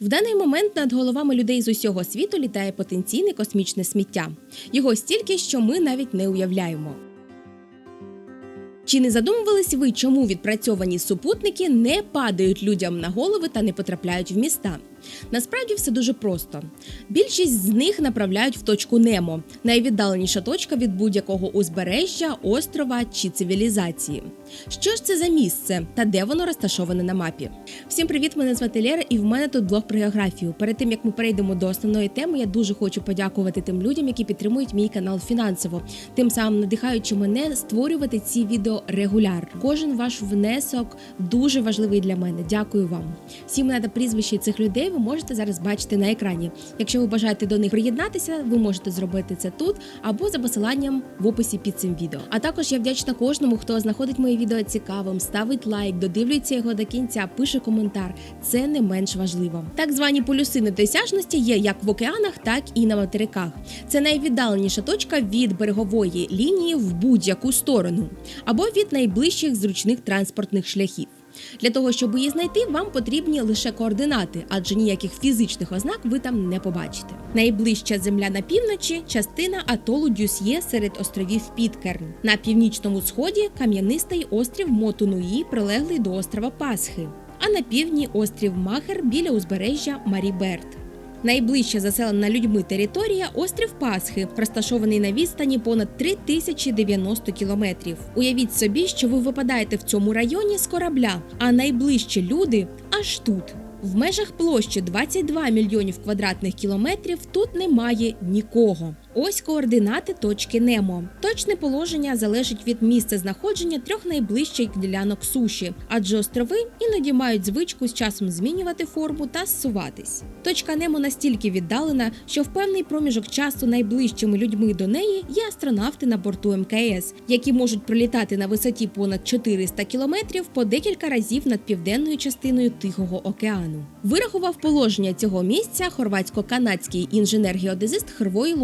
В даний момент над головами людей з усього світу літає потенційне космічне сміття. Його стільки, що ми навіть не уявляємо. Чи не задумувались ви, чому відпрацьовані супутники не падають людям на голови та не потрапляють в міста? Насправді все дуже просто. Більшість з них направляють в точку Немо, найвіддаленіша точка від будь-якого узбережжя, острова чи цивілізації. Що ж це за місце та де воно розташоване на мапі? Всім привіт! Мене звати Лера, і в мене тут блог про географію. Перед тим як ми перейдемо до основної теми, я дуже хочу подякувати тим людям, які підтримують мій канал фінансово, тим самим надихаючи мене створювати ці відео регулярно. Кожен ваш внесок дуже важливий для мене. Дякую вам. Всі мене та прізвища цих людей ви можете зараз бачити на екрані. Якщо ви бажаєте до них приєднатися, ви можете зробити це тут або за посиланням в описі під цим відео. А також я вдячна кожному, хто знаходить мої відео цікавим, ставить лайк, додивлюється його до кінця, пише коментар. Це не менш важливо. Так звані полюси недосяжності є як в океанах, так і на материках. Це найвіддаленіша точка від берегової лінії в будь-яку сторону, або від найближчих зручних транспортних шляхів. Для того, щоб її знайти, вам потрібні лише координати, адже ніяких фізичних ознак ви там не побачите. Найближча земля на півночі частина атолу Дюсьє серед островів Підкерн. На північному сході кам'янистий острів Мотунуї, прилеглий до острова Пасхи. А на півдні острів Махер біля узбережжя Маріберт. Найближча заселена людьми територія острів Пасхи, розташований на відстані понад 3090 кілометрів. Уявіть собі, що ви випадаєте в цьому районі з корабля, а найближчі люди аж тут. В межах площі 22 мільйонів квадратних кілометрів тут немає нікого. Ось координати точки Немо. Точне положення залежить від місця знаходження трьох найближчих ділянок суші, адже острови іноді мають звичку з часом змінювати форму та зсуватись. Точка Немо настільки віддалена, що в певний проміжок часу найближчими людьми до неї є астронавти на борту МКС, які можуть пролітати на висоті понад 400 кілометрів по декілька разів над південною частиною Тихого океану. Вирахував положення цього місця хорватсько-канадський інженер-геодезист Хрвої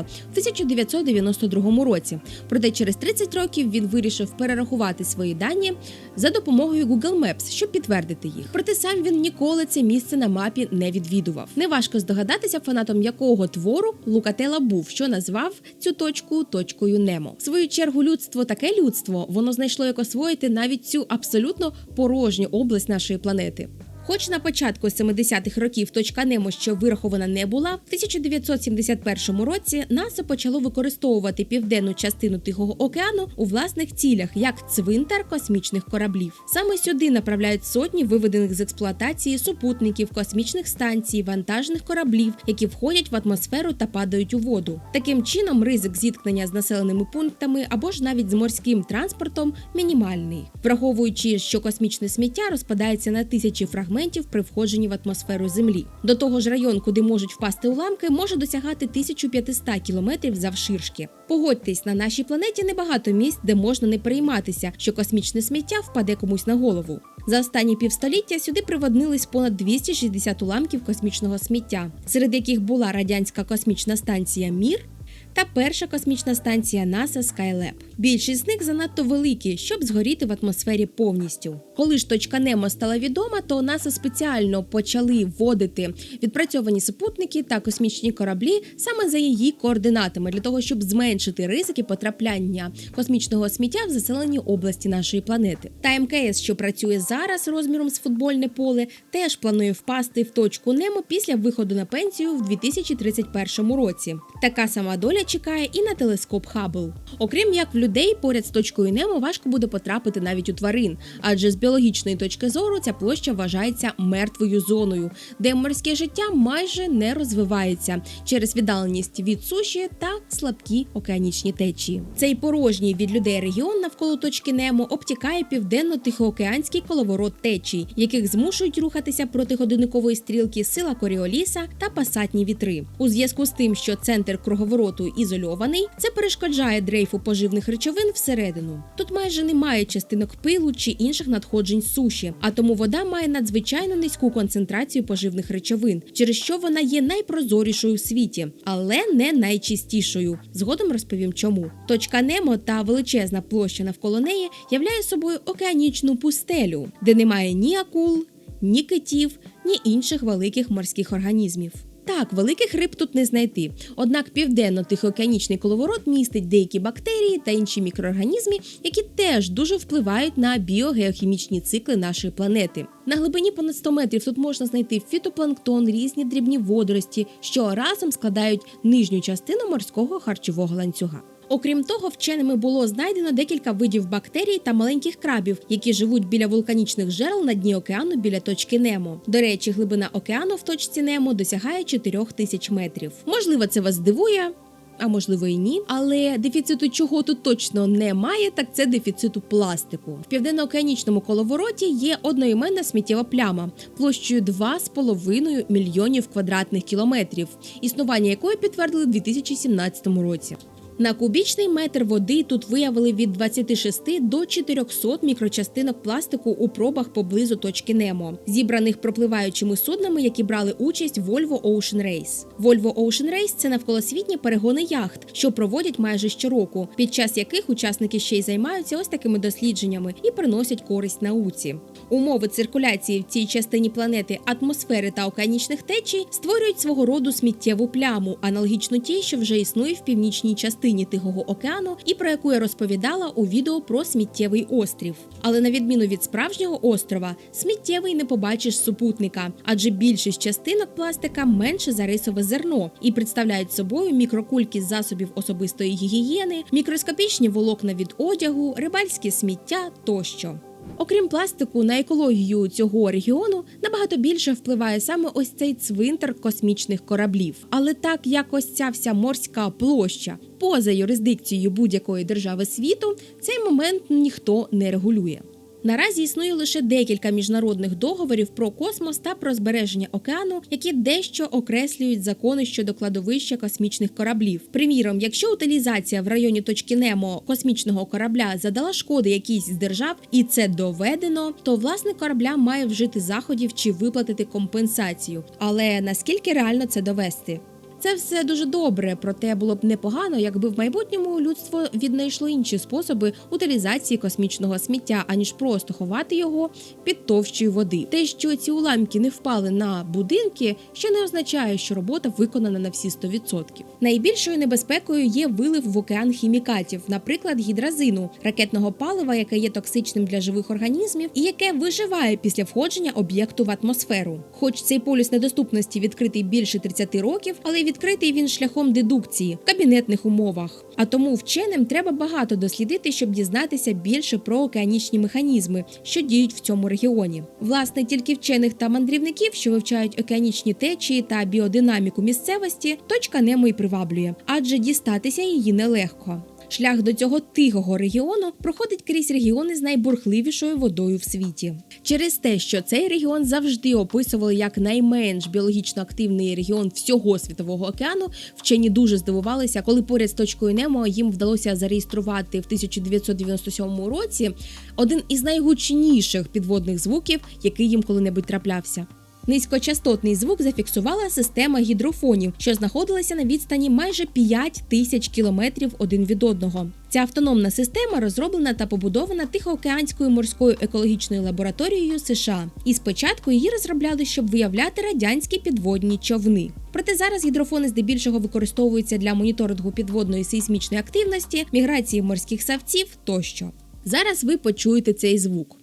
Лукатела в 1992 році. Проте через 30 років він вирішив перерахувати свої дані за допомогою Google Maps, щоб підтвердити їх. Проте сам він ніколи це місце на мапі не відвідував. Неважко здогадатися, фанатом якого твору Лукатела був, що назвав цю точку точкою Немо. В свою чергу, людство таке людство воно знайшло як освоїти навіть цю абсолютно порожню область нашої планети. Хоч на початку 70-х років точка Немо ще вирахована не була, в 1971 році НАСА почало використовувати південну частину Тихого океану у власних цілях як цвинтар космічних кораблів. Саме сюди направляють сотні виведених з експлуатації супутників, космічних станцій, вантажних кораблів, які входять в атмосферу та падають у воду. Таким чином, ризик зіткнення з населеними пунктами або ж навіть з морським транспортом мінімальний, враховуючи, що космічне сміття розпадається на тисячі фрагментів при входженні в атмосферу Землі. До того ж, район, куди можуть впасти уламки, може досягати 1500 кілометрів завширшки. Погодьтесь, на нашій планеті небагато місць, де можна не перейматися, що космічне сміття впаде комусь на голову. За останні півстоліття сюди приводнились понад 260 уламків космічного сміття, серед яких була радянська космічна станція Мір та перша космічна станція НАСА Skylab. Більшість з них занадто великі, щоб згоріти в атмосфері повністю. Коли ж точка Немо стала відома, то НАСА спеціально почали вводити відпрацьовані супутники та космічні кораблі саме за її координатами, для того, щоб зменшити ризики потрапляння космічного сміття в заселені області нашої планети. Та МКС, що працює зараз розміром з футбольне поле, теж планує впасти в точку Немо після виходу на пенсію в 2031 році. Така сама доля чекає і на телескоп Хаббл. Окрім як в людей, поряд з точкою Немо важко буде потрапити навіть у тварин, адже з біологічної точки зору ця площа вважається мертвою зоною, де морське життя майже не розвивається через віддаленість від суші та слабкі океанічні течії. Цей порожній від людей регіон навколо точки Немо обтікає південно-тихоокеанський коловорот течій, яких змушують рухатися проти годинникової стрілки сила Коріоліса та пасатні вітри. У зв'язку з тим, що центр круговороту ізольований, це перешкоджає дрейфу поживних речовин всередину. Тут майже немає частинок пилу чи інших надходжень з суші, а тому вода має надзвичайно низьку концентрацію поживних речовин, через що вона є найпрозорішою в світі, але не найчистішою. Згодом розповім, чому точка Немо та величезна площа навколо неї являє собою океанічну пустелю, де немає ні акул, ні китів, ні інших великих морських організмів. Так, великих риб тут не знайти. Однак південно-тихоокеанічний коловорот містить деякі бактерії та інші мікроорганізми, які теж дуже впливають на біогеохімічні цикли нашої планети. На глибині понад 100 метрів тут можна знайти фітопланктон, різні дрібні водорості, що разом складають нижню частину морського харчового ланцюга. Окрім того, вченими було знайдено декілька видів бактерій та маленьких крабів, які живуть біля вулканічних джерел на дні океану біля точки Немо. До речі, глибина океану в точці Немо досягає 4 тисяч метрів. Можливо, це вас здивує. А можливо і ні, але дефіциту чого тут точно немає, так це дефіциту пластику. В південно-океанічному коловороті є одноіменна сміттєва пляма площею 2,5 мільйонів квадратних кілометрів, існування якої підтвердили в 2017 році. На кубічний метр води тут виявили від 26 до 400 мікрочастинок пластику у пробах поблизу точки Немо, зібраних пропливаючими суднами, які брали участь в Volvo Ocean Race. Volvo Ocean Race – це навколосвітні перегони яхт, що проводять майже щороку, під час яких учасники ще й займаються ось такими дослідженнями і приносять користь науці. Умови циркуляції в цій частині планети, атмосфери та океанічних течій створюють свого роду сміттєву пляму, аналогічно тій, що вже існує в північній частині Тихого океану, і про яку я розповідала у відео про сміттєвий острів. Але на відміну від справжнього острова, сміттєвий не побачиш супутника, адже більшість частинок пластика менше за рисове зерно і представляють собою мікрокульки з засобів особистої гігієни, мікроскопічні волокна від одягу, рибальське сміття тощо. Окрім пластику, на екологію цього регіону набагато більше впливає саме ось цей цвинтар космічних кораблів. Але так як ось ця вся морська площа поза юрисдикцією будь-якої держави світу, цей момент ніхто не регулює. Наразі існує лише декілька міжнародних договорів про космос та про збереження океану, які дещо окреслюють закони щодо кладовища космічних кораблів. Приміром, якщо утилізація в районі точки Немо космічного корабля задала шкоди якійсь з держав, і це доведено, то власник корабля має вжити заходів чи виплатити компенсацію. Але наскільки реально це довести? Це все дуже добре, проте було б непогано, якби в майбутньому людство віднайшло інші способи утилізації космічного сміття, аніж просто ховати його під товщою води. Те, що ці уламки не впали на будинки, ще не означає, що робота виконана на всі 100%. Найбільшою небезпекою є вилив в океан хімікатів, наприклад, гідразину, ракетного палива, яке є токсичним для живих організмів, і яке виживає після входження об'єкту в атмосферу. Хоч цей полюс недоступності відкритий більше 30 років, але відкритий він шляхом дедукції в кабінетних умовах. А тому вченим треба багато дослідити, щоб дізнатися більше про океанічні механізми, що діють в цьому регіоні. Власне, тільки вчених та мандрівників, що вивчають океанічні течії та біодинаміку місцевості, точка Немо й приваблює, адже дістатися її нелегко. Шлях до цього тихого регіону проходить крізь регіони з найбурхливішою водою в світі. Через те, що цей регіон завжди описували як найменш біологічно активний регіон всього світового океану, вчені дуже здивувалися, коли поряд з точкою Немо їм вдалося зареєструвати в 1997 році один із найгучніших підводних звуків, який їм коли-небудь траплявся. Низькочастотний звук зафіксувала система гідрофонів, що знаходилася на відстані майже 5 тисяч кілометрів один від одного. Ця автономна система розроблена та побудована Тихоокеанською морською екологічною лабораторією США. І спочатку її розробляли, щоб виявляти радянські підводні човни. Проте зараз гідрофони здебільшого використовуються для моніторингу підводної сейсмічної активності, міграції морських савців тощо. Зараз ви почуєте цей звук.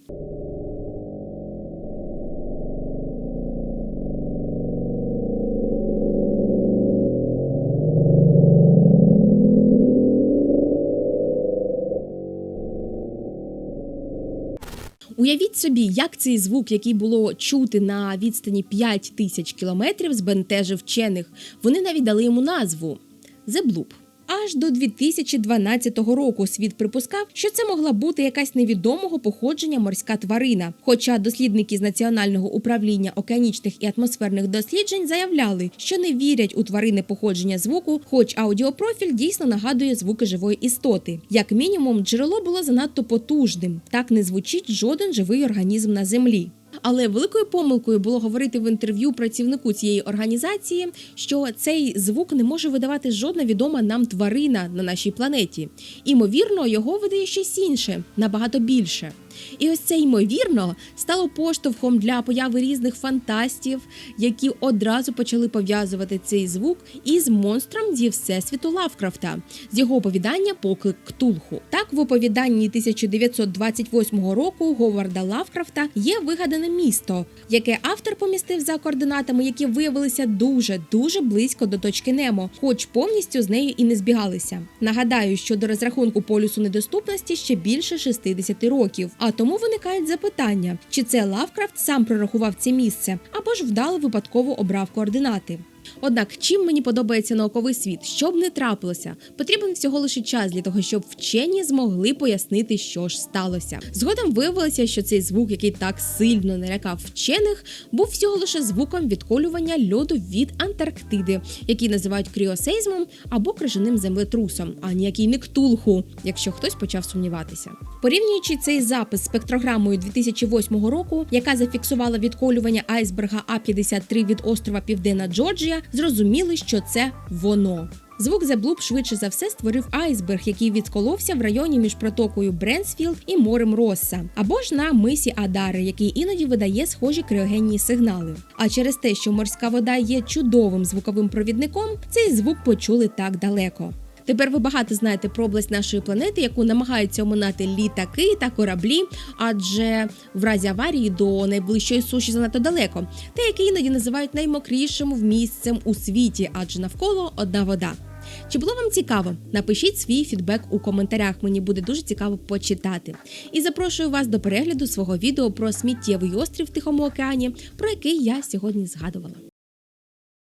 Уявіть собі, як цей звук, який було чути на відстані 5 тисяч кілометрів, збентежив вчених. Вони навіть дали йому назву Bloop. Аж до 2012 року світ припускав, що це могла бути якась невідомого походження морська тварина. Хоча дослідники з Національного управління океанічних і атмосферних досліджень заявляли, що не вірять у тварини походження звуку, хоч аудіопрофіль дійсно нагадує звуки живої істоти. Як мінімум, джерело було занадто потужним. Так не звучить жоден живий організм на землі. Але великою помилкою було говорити в інтерв'ю працівнику цієї організації, що цей звук не може видавати жодна відома нам тварина на нашій планеті. Імовірно, його видає щось інше, набагато більше. І ось це ймовірно стало поштовхом для появи різних фантастів, які одразу почали пов'язувати цей звук із монстром зі всесвіту Лавкрафта з його оповідання Поклик Ктулху. Так, в оповіданні 1928 року Говарда Лавкрафта є вигадане місто, яке автор помістив за координатами, які виявилися дуже дуже близько до точки Немо, хоч повністю з нею і не збігалися. Нагадаю, що до розрахунку полюсу недоступності ще більше 60 років. А тому виникають запитання, чи це Лавкрафт сам прорахував це місце, або ж вдало випадково обрав координати. Однак, чим мені подобається науковий світ, що б не трапилося, потрібен всього лише час для того, щоб вчені змогли пояснити, що ж сталося. Згодом виявилося, що цей звук, який так сильно налякав вчених, був всього лише звуком відколювання льоду від Антарктиди, який називають кріосейзмом або крижаним землетрусом, а ніякий не ктулху, якщо хтось почав сумніватися. Порівнюючи цей запис з спектрограмою 2008 року, яка зафіксувала відколювання айсберга А-53 від острова Південна Джорджія, зрозуміли, що це воно. Звук заблуб швидше за все створив айсберг, який відколовся в районі між протокою Бренсфілд і морем Росса, або ж на мисі Адари, який іноді видає схожі криогенні сигнали. А через те, що морська вода є чудовим звуковим провідником, цей звук почули так далеко. Тепер ви багато знаєте про область нашої планети, яку намагаються оминати літаки та кораблі, адже в разі аварії до найближчої суші занадто далеко, те, яке іноді називають наймокрішим місцем у світі, адже навколо одна вода. Чи було вам цікаво? Напишіть свій фідбек у коментарях. Мені буде дуже цікаво почитати. І запрошую вас до перегляду свого відео про сміттєвий острів в Тихому океані, про який я сьогодні згадувала.